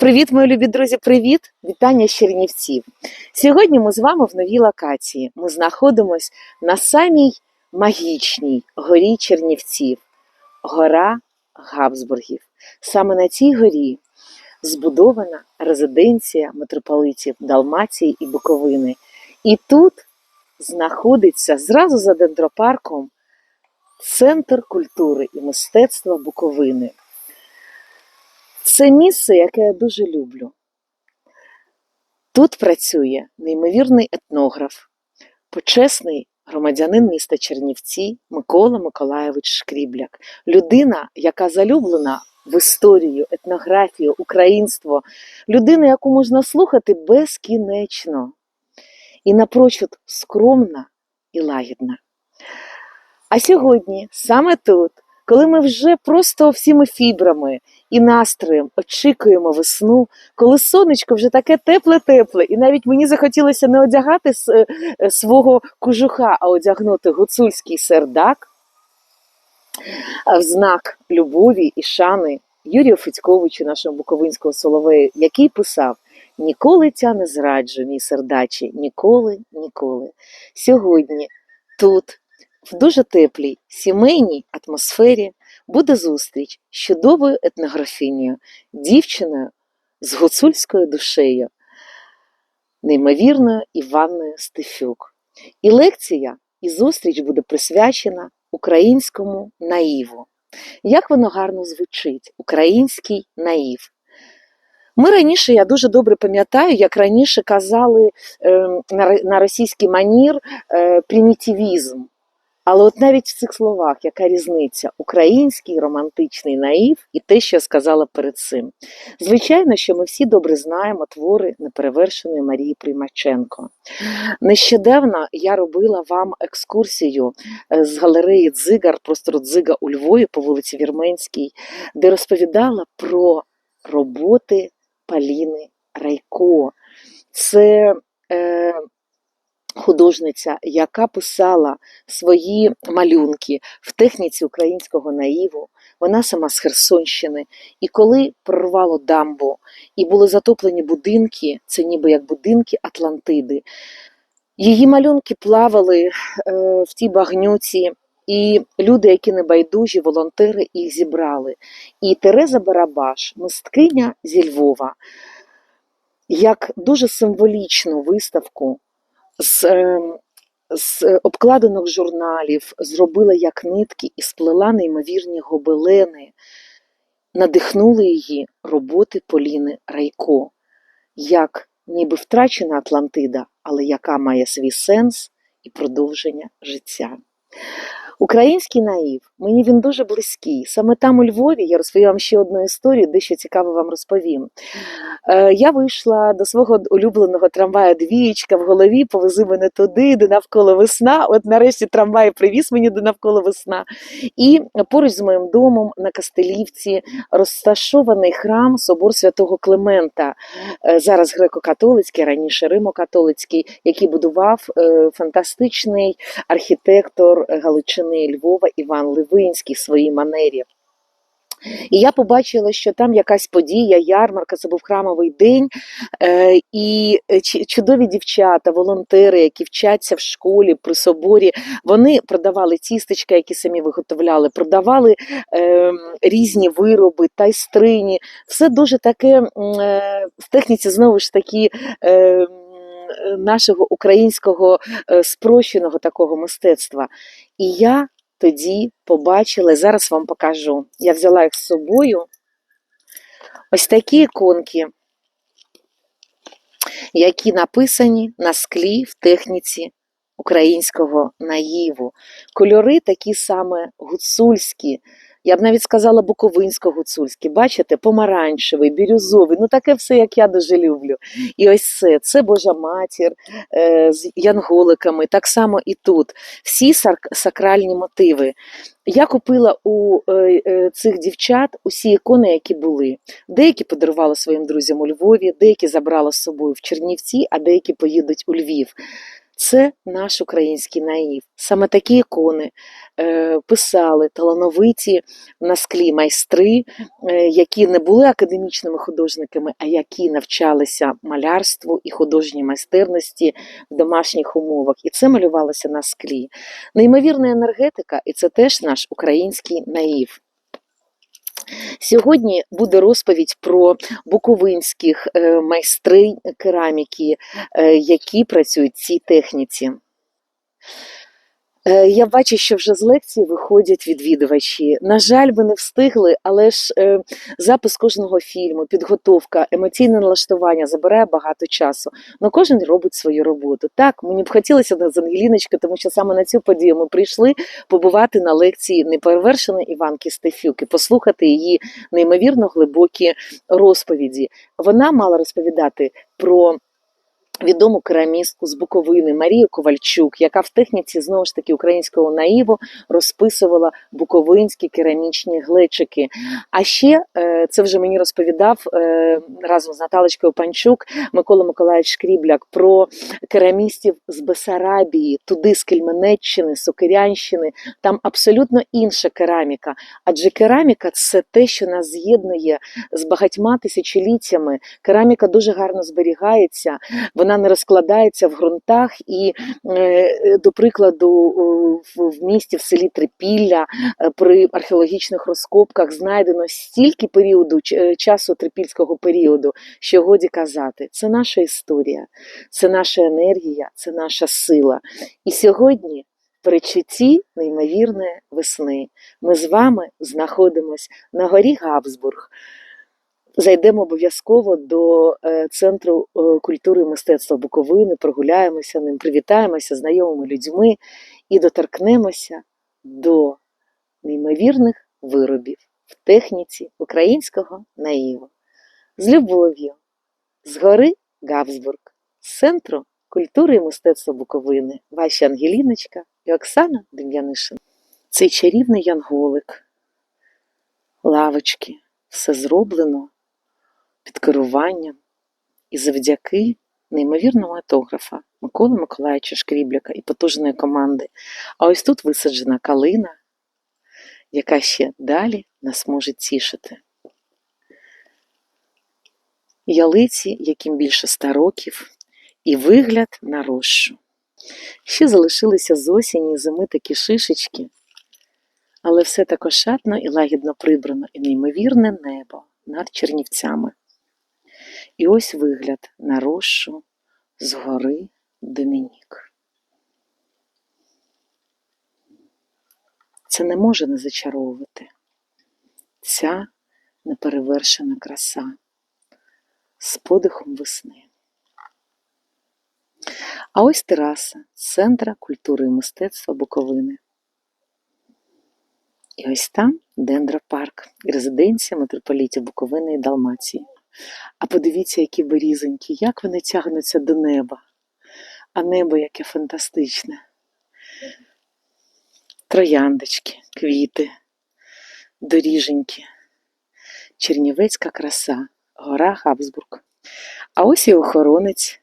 Привіт, мої любі друзі! Привіт! Вітання Чернівців. Сьогодні ми з вами в новій локації. Ми знаходимось на самій магічній горі Чернівців гора Габсбургів. Саме на цій горі збудована резиденція митрополитів Далмації і Буковини. І тут знаходиться зразу за дендропарком Центр культури і мистецтва Буковини. Це місце, яке я дуже люблю. Тут працює неймовірний етнограф, почесний громадянин міста Чернівці Микола Миколаєвич Шкрібляк, людина, яка залюблена в історію, етнографію, українство, людина, яку можна слухати безкінечно і напрочуд скромна і лагідна. А сьогодні, саме тут, коли ми вже просто всіми фібрами і настроєм очікуємо весну, коли сонечко вже таке тепле-тепле, і навіть мені захотілося не одягати е, свого кожуха, а одягнути гуцульський сердак в знак любові і шани Юрію Федьковичу, нашому буковинського соловею, який писав: Ніколи тя не зраджу, мій сердачі, ніколи, ніколи. Сьогодні тут, в дуже теплій сімейній атмосфері, буде зустріч з чудовою етнографінею, дівчиною з гуцульською душею, неймовірною Іванною Стефюк. І лекція, і зустріч буде присвячена українському наїву. Як воно гарно звучить, український наїв. Ми раніше, я дуже добре пам'ятаю, як раніше казали е, на, на російський манір е, примітивізм. Але от навіть в цих словах яка різниця? Український романтичний наїв і те, що я сказала перед цим. Звичайно, що ми всі добре знаємо твори неперевершеної Марії Примаченко. Нещодавно я робила вам екскурсію е, з галереї Дзигар, простору Дзига у Львові по вулиці Вірменській, де розповідала про роботи Паліни Райко. Це е, художниця, яка писала свої малюнки в техніці українського наїву. Вона сама з Херсонщини. І коли прорвало дамбу і були затоплені будинки, це ніби як будинки Атлантиди. Її малюнки плавали е, в тій багнюці, і люди, які небайдужі, волонтери їх зібрали. І Тереза Барабаш, мисткиня зі Львова, як дуже символічну виставку з, е, з обкладинок журналів зробила як нитки і сплела неймовірні гобелени, надихнули її роботи Поліни Райко, як ніби втрачена Атлантида, але яка має свій сенс і продовження життя. Український наїв, мені він дуже близький. Саме там у Львові я розповім вам ще одну історію, дещо цікаво вам розповім. Е, я вийшла до свого улюбленого трамвая двієчка в голові, повези мене туди, де навколо весна. От нарешті трамвай привіз мені до навколо весна. І поруч з моїм домом на Кастелівці розташований храм собор святого Климента, е, зараз греко-католицький, раніше римо-католицький, який будував е, фантастичний архітектор Галичини Львова Іван Ливинський в своїй манері. І я побачила, що там якась подія, ярмарка, це був храмовий день, е, і е, чудові дівчата, волонтери, які вчаться в школі при соборі, вони продавали тістечка, які самі виготовляли, продавали е, різні вироби, тайстрині. Все дуже таке е, в техніці знову ж таки. Е, м, Нашого українського е, спрощеного такого мистецтва. І я тоді побачила, зараз вам покажу. Я взяла їх з собою. Ось такі іконки, які написані на склі в техніці українського наїву. Кольори такі саме гуцульські. Я б навіть сказала буковинсько-гуцульські. Бачите, помаранчевий, бірюзовий, ну таке все, як я дуже люблю. І ось це, це Божа матір е, з янголиками, так само і тут. Всі сакральні мотиви. Я купила у е, е, цих дівчат усі ікони, які були. Деякі подарувала своїм друзям у Львові, деякі забрала з собою в Чернівці, а деякі поїдуть у Львів. Це наш український наїв. Саме такі ікони е, писали талановиті на склі майстри, е, які не були академічними художниками, а які навчалися малярству і художній майстерності в домашніх умовах. І це малювалося на склі. Неймовірна енергетика, і це теж наш український наїв. Сьогодні буде розповідь про буковинських е, майстри кераміки, е, які працюють в цій техніці. Е, Я бачу, що вже з лекції виходять відвідувачі. На жаль, ви не встигли, але ж е, запис кожного фільму, підготовка, емоційне налаштування забирає багато часу. Ну кожен робить свою роботу. Так, мені б хотілося з Ангеліночки, тому що саме на цю подію ми прийшли побувати на лекції неперевершеної Іванки Стефюки, послухати її неймовірно глибокі розповіді. Вона мала розповідати про відому керамістку з Буковини Марію Ковальчук, яка в техніці знову ж таки українського наїву розписувала буковинські керамічні глечики. А ще е, це вже мені розповідав е, разом з Наталочкою Панчук Микола Миколаївич Шкрібляк про керамістів з Бесарабії, туди з Кельменеччини, Сокирянщини. Там абсолютно інша кераміка. Адже кераміка це те, що нас з'єднує з багатьма тисячоліттями. Кераміка дуже гарно зберігається, вона не розкладається в ґрунтах. І, е, до прикладу, в місті, в селі Трипілля, е, при археологічних розкопках знайдено стільки періоду е, часу трипільського періоду, що годі казати, це наша історія, це наша енергія, це наша сила. І сьогодні. в Перечутті неймовірної весни. Ми з вами знаходимось на горі Габсбург. Зайдемо обов'язково до е, Центру е, культури і мистецтва Буковини, прогуляємося ним, привітаємося знайомими людьми і доторкнемося до неймовірних виробів в техніці українського наїву. З любов'ю, з гори Габсбург, з Центру культури і мистецтва Буковини, ваші Ангеліночка і Оксана Дем'янишин. Цей чарівний янголик, лавочки, все зроблено під керуванням і завдяки неймовірному етографа Миколи Миколаївича Шкрібляка і потужної команди. А ось тут висаджена калина, яка ще далі нас може тішити. Ялиці, яким більше ста років, і вигляд на рощу. Ще залишилися з осені зими такі шишечки, але все так ошатно і лагідно прибрано, і неймовірне небо над Чернівцями. І ось вигляд на рощу з гори Домінік. Це не може не зачаровувати. Ця неперевершена краса з подихом весни. А ось тераса Центра культури і мистецтва Буковини. І ось там дендропарк, резиденція митрополітів Буковини і Далмації. А подивіться, які берізонькі, як вони тягнуться до неба. А небо яке фантастичне. Трояндочки, квіти, доріженьки, чернівецька краса, гора Габсбург. А ось і охоронець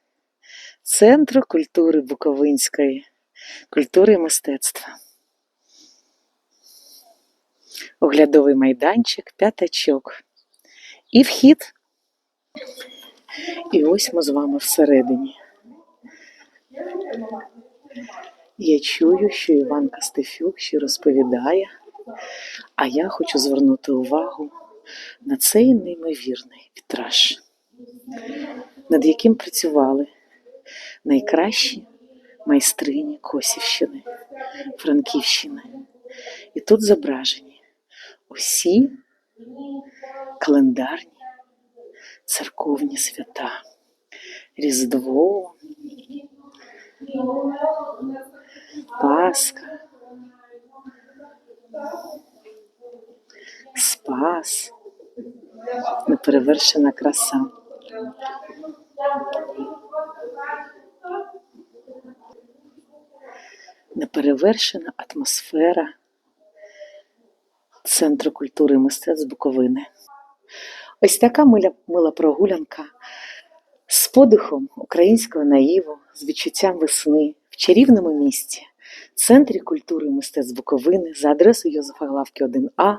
Центру культури Буковинської, культури і мистецтва. Оглядовий майданчик, п'ятачок. І вхід. І ось ми з вами всередині. Я чую, що Іванка Стефюк ще розповідає, а я хочу звернути увагу на цей неймовірний вітраж, над яким працювали найкращі майстрині Косівщини, Франківщини. І тут зображені усі календарні церковні свята, Різдво, Пасха, Спас, неперевершена краса. Неперевершена атмосфера Центру культури і мистецтв Буковини. Ось така мила, мила прогулянка з подихом українського наїву, з відчуттям весни в чарівному місті, центрі культури і мистецтв Буковини за адресою Йозефа Главки 1А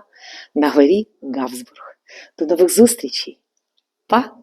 на горі Гавсбург. До нових зустрічей! Па!